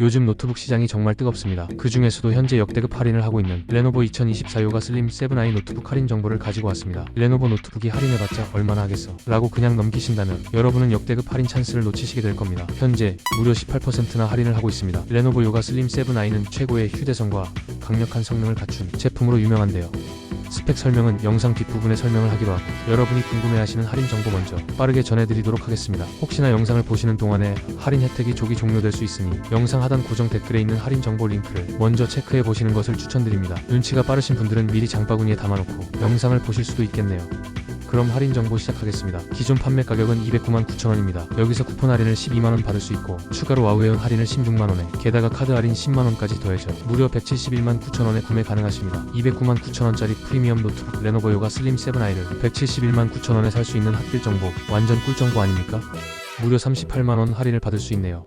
요즘 노트북 시장이 정말 뜨겁습니다. 그 중에서도 현재 역대급 할인을 하고 있는 레노버 2024 요가 슬림 7i 노트북 할인 정보를 가지고 왔습니다. 레노버 노트북이 할인해봤자 얼마나 하겠어? 라고 그냥 넘기신다면 여러분은 역대급 할인 찬스를 놓치시게 될 겁니다. 현재 무려 18%나 할인을 하고 있습니다. 레노버 요가 슬림 7i는 최고의 휴대성과 강력한 성능을 갖춘 제품으로 유명한데요. 스펙 설명은 영상 뒷부분에 설명을 하기로 하고 여러분이 궁금해하시는 할인 정보 먼저 빠르게 전해드리도록 하겠습니다. 혹시나 영상을 보시는 동안에 할인 혜택이 조기 종료될 수 있으니 영상 하단 고정 댓글에 있는 할인 정보 링크를 먼저 체크해 보시는 것을 추천드립니다. 눈치가 빠르신 분들은 미리 장바구니에 담아놓고 영상을 보실 수도 있겠네요. 그럼 할인 정보 시작하겠습니다. 기존 판매 가격은 209만 9천원입니다. 여기서 쿠폰 할인을 12만원 받을 수 있고 추가로 와우웨어 할인을 16만원에 게다가 카드 할인 10만원까지 더해져 무려 171만 9천원에 구매 가능하십니다. 209만 9천원짜리 프리미엄 노트북 레노버 요가 슬림 7i를 171만 9천원에 살 수 있는 핫딜 정보 완전 꿀 정보 아닙니까? 무려 38만원 할인을 받을 수 있네요.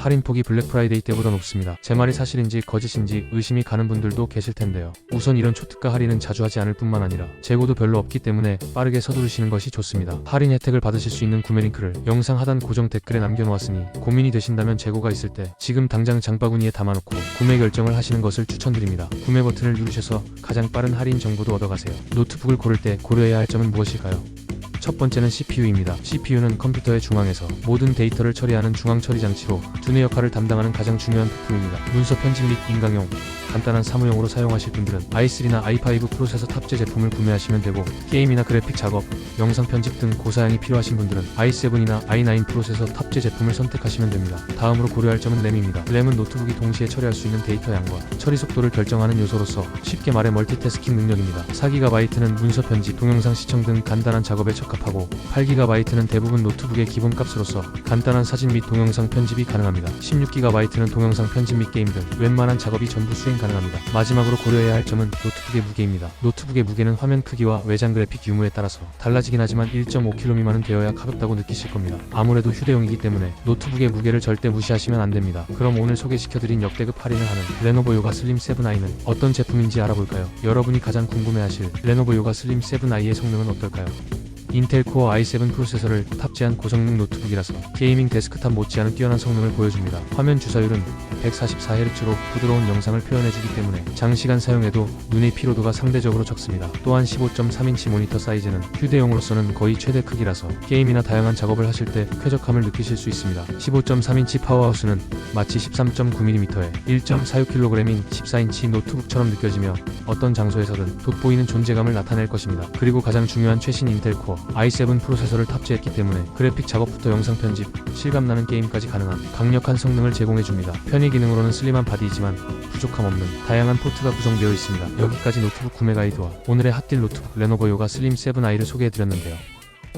할인폭이 블랙 프라이데이 때보다 높습니다. 제 말이 사실인지 거짓인지 의심이 가는 분들도 계실 텐데요. 우선 이런 초특가 할인은 자주 하지 않을 뿐만 아니라 재고도 별로 없기 때문에 빠르게 서두르시는 것이 좋습니다. 할인 혜택을 받으실 수 있는 구매 링크를 영상 하단 고정 댓글에 남겨놓았으니 고민이 되신다면 재고가 있을 때 지금 당장 장바구니에 담아놓고 구매 결정을 하시는 것을 추천드립니다. 구매 버튼을 누르셔서 가장 빠른 할인 정보도 얻어가세요. 노트북을 고를 때 고려해야 할 점은 무엇일까요? 첫 번째는 CPU입니다. CPU는 컴퓨터의 중앙에서 모든 데이터를 처리하는 중앙 처리 장치로 두뇌 역할을 담당하는 가장 중요한 부품입니다. 문서 편집 및 인강용, 간단한 사무용으로 사용하실 분들은 i3나 i5 프로세서 탑재 제품을 구매하시면 되고 게임이나 그래픽 작업, 영상 편집 등 고사양이 필요하신 분들은 i7이나 i9 프로세서 탑재 제품을 선택하시면 됩니다. 다음으로 고려할 점은 램입니다. 램은 노트북이 동시에 처리할 수 있는 데이터 양과 처리 속도를 결정하는 요소로서 쉽게 말해 멀티태스킹 능력입니다. 4GB는 문서 편집, 동영상 시청 등 간단한 작업에 적합하고 8GB는 대부분 노트북의 기본 값으로서 간단한 사진 및 동영상 편집이 가능합니다. 16GB는 동영상 편집 및 게임 등 웬만한 작업이 전부 수행 가능합니다. 마지막으로 고려해야 할 점은 노트북의 무게입니다. 노트북의 무게는 화면 크기와 외장 그래픽 유무에 따라서 달라지긴 하지만 1.5kg 미만은 되어야 가볍다고 느끼실 겁니다. 아무래도 휴대용이기 때문에 노트북의 무게를 절대 무시하시면 안 됩니다. 그럼 오늘 소개시켜드린 역대급 할인을 하는 레노버 요가 슬림 7i는 어떤 제품인지 알아볼까요? 여러분이 가장 궁금해하실 레노버 요가 슬림 7i의 성능은 어떨까요? 인텔 코어 i7 프로세서를 탑재한 고성능 노트북이라서 게이밍 데스크탑 못지않은 뛰어난 성능을 보여줍니다. 화면 주사율은 144Hz로 부드러운 영상을 표현해주기 때문에 장시간 사용해도 눈의 피로도가 상대적으로 적습니다. 또한 15.3인치 모니터 사이즈는 휴대용으로서는 거의 최대 크기라서 게임이나 다양한 작업을 하실 때 쾌적함을 느끼실 수 있습니다. 15.3인치 파워하우스는 마치 13.9mm에 1.46kg인 14인치 노트북처럼 느껴지며 어떤 장소에서든 돋보이는 존재감을 나타낼 것입니다. 그리고 가장 중요한 최신 인텔 코어 i7 프로세서를 탑재했기 때문에 그래픽 작업부터 영상 편집, 실감나는 게임까지 가능한 강력한 성능을 제공해줍니다. 편의 기능으로는 슬림한 바디이지만 부족함 없는 다양한 포트가 구성되어 있습니다. 여기까지 노트북 구매 가이드와 오늘의 핫딜 노트북 레노버 요가 슬림 7i를 소개해드렸는데요.